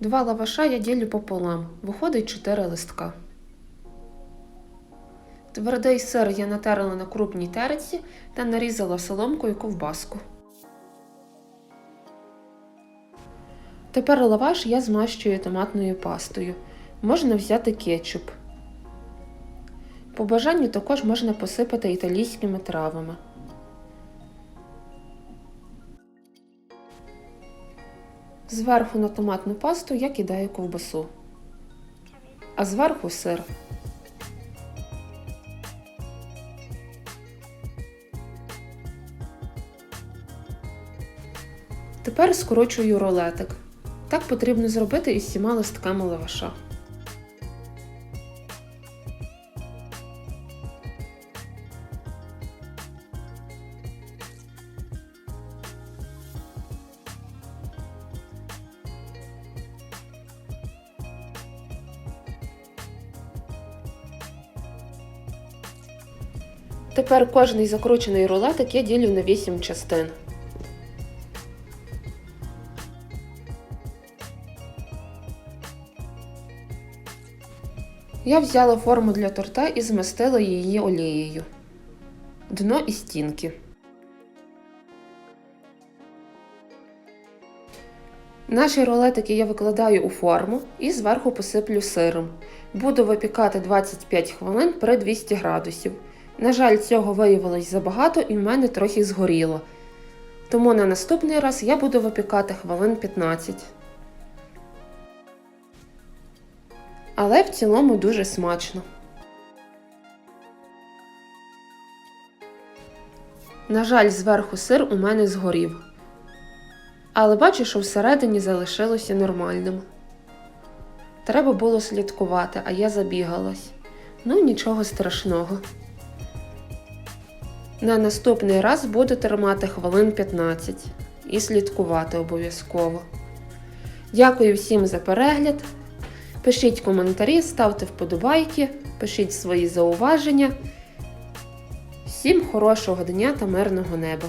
Два лаваша я ділю пополам, виходить 4 листка. Твердий сир я натерла на крупній терці та нарізала соломкою ковбаску. Тепер лаваш я змащую томатною пастою. Можна взяти кетчуп. По бажанню також можна посипати італійськими травами. Зверху на томатну пасту я кидаю ковбасу, а зверху сир. Тепер скорочую рулетик. Так потрібно зробити із всіма листками лаваша. Тепер кожний закручений рулетик я ділю на 8 частин. Я взяла форму для торта і змастила її олією. Дно і стінки. Наші рулетики я викладаю у форму і зверху посиплю сиром. Буду випікати 25 хвилин при 200 градусів. На жаль, цього виявилось забагато і в мене трохи згоріло. Тому на наступний раз я буду випікати хвилин 15. Але в цілому дуже смачно. На жаль, зверху сир у мене згорів. Але бачу, що всередині залишилося нормальним. Треба було слідкувати, а я забігалась. Ну, нічого страшного. На наступний раз буду тримати хвилин 15 і слідкувати обов'язково. Дякую всім за перегляд. Пишіть коментарі, ставте вподобайки, пишіть свої зауваження. Всім хорошого дня та мирного неба!